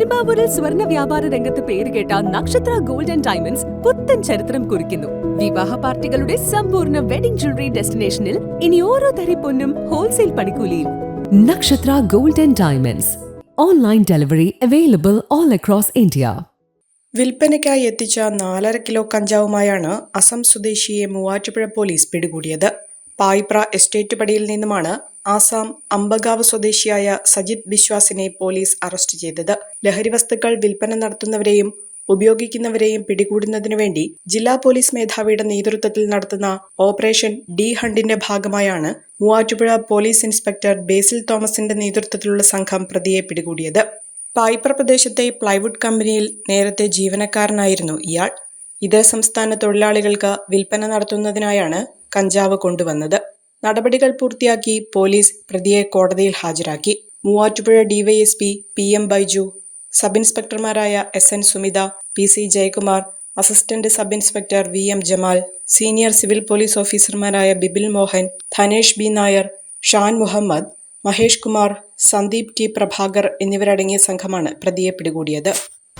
പെരുമ്പാവൂരിൽ സ്വർണ വ്യാപാര രംഗത്ത് പേരുകേട്ട നക്ഷത്ര ഗോൾഡ് ആൻഡ് ഡയമണ്ട്സ് പുത്തൻ ചരിത്രം കുറിക്കുന്നു. വിവാഹ പാർട്ടികളുടെ സമ്പൂർണ വെഡിംഗ് ജ്വല്ലറി ഡെസ്റ്റിനേഷനിൽ ഇനി ഓരോ തരി പൊന്നും ഹോൾസെയിൽ പണിക്കൂലിയിൽ. Nakshatra gold and diamonds. Online delivery available all across India. വിൽപ്പനയ്ക്കായി എത്തിച്ച നാലര കിലോ കഞ്ചാവുമായാണ് അസം സ്വദേശിയെ മൂവാറ്റുപുഴ പോലീസ് പിടികൂടിയത്. പായിപ്ര എസ്റ്റേറ്റ് പടിയിൽ നിന്നുമാണ് ആസാം അമ്പഗാവ് സ്വദേശിയായ സജിത് ബിശ്വാസിനെ പോലീസ് അറസ്റ്റ് ചെയ്തത്. ലഹരി വസ്തുക്കൾ വിൽപ്പന നടത്തുന്നവരെയും ഉപയോഗിക്കുന്നവരെയും പിടികൂടുന്നതിനു വേണ്ടി ജില്ലാ പോലീസ് മേധാവിയുടെ നേതൃത്വത്തിൽ നടത്തുന്ന ഓപ്പറേഷൻ ഡി ഹണ്ടിന്റെ ഭാഗമായാണ് മൂവാറ്റുപുഴ പോലീസ് ഇൻസ്പെക്ടർ ബേസിൽ തോമസിന്റെ നേതൃത്വത്തിലുള്ള സംഘം പ്രതിയെ പിടികൂടിയത്. പായ്പർ പ്രദേശത്തെ പ്ലൈവുഡ് കമ്പനിയിൽ നേരത്തെ ജീവനക്കാരനായിരുന്നു ഇയാൾ. ഇതേ സംസ്ഥാന തൊഴിലാളികൾക്ക് വിൽപ്പന നടത്തുന്നതിനായാണ് കഞ്ചാവ് കൊണ്ടുവന്നത്. നടപടികൾ പൂർത്തിയാക്കി പോലീസ് പ്രതിയെ കോടതിയിൽ ഹാജരാക്കി. Muvattupuzha DYSP P M Baiju sub ഇൻസ്പെക്ടർമാരായ S N Sumitha P C Jayakumar assistant sub inspector V M Jamal senior civil police ഓഫീസർമാരായ ബിബിൽ മോഹൻ ധനേഷ് ബി നായർ ഷാൻ മുഹമ്മദ് മഹേഷ് കുമാർ സന്ദീപ് ടി പ്രഭാകർ എന്നിവരടങ്ങിയ സംഘമാണ് പ്രതിയെ പിടികൂടിയത്.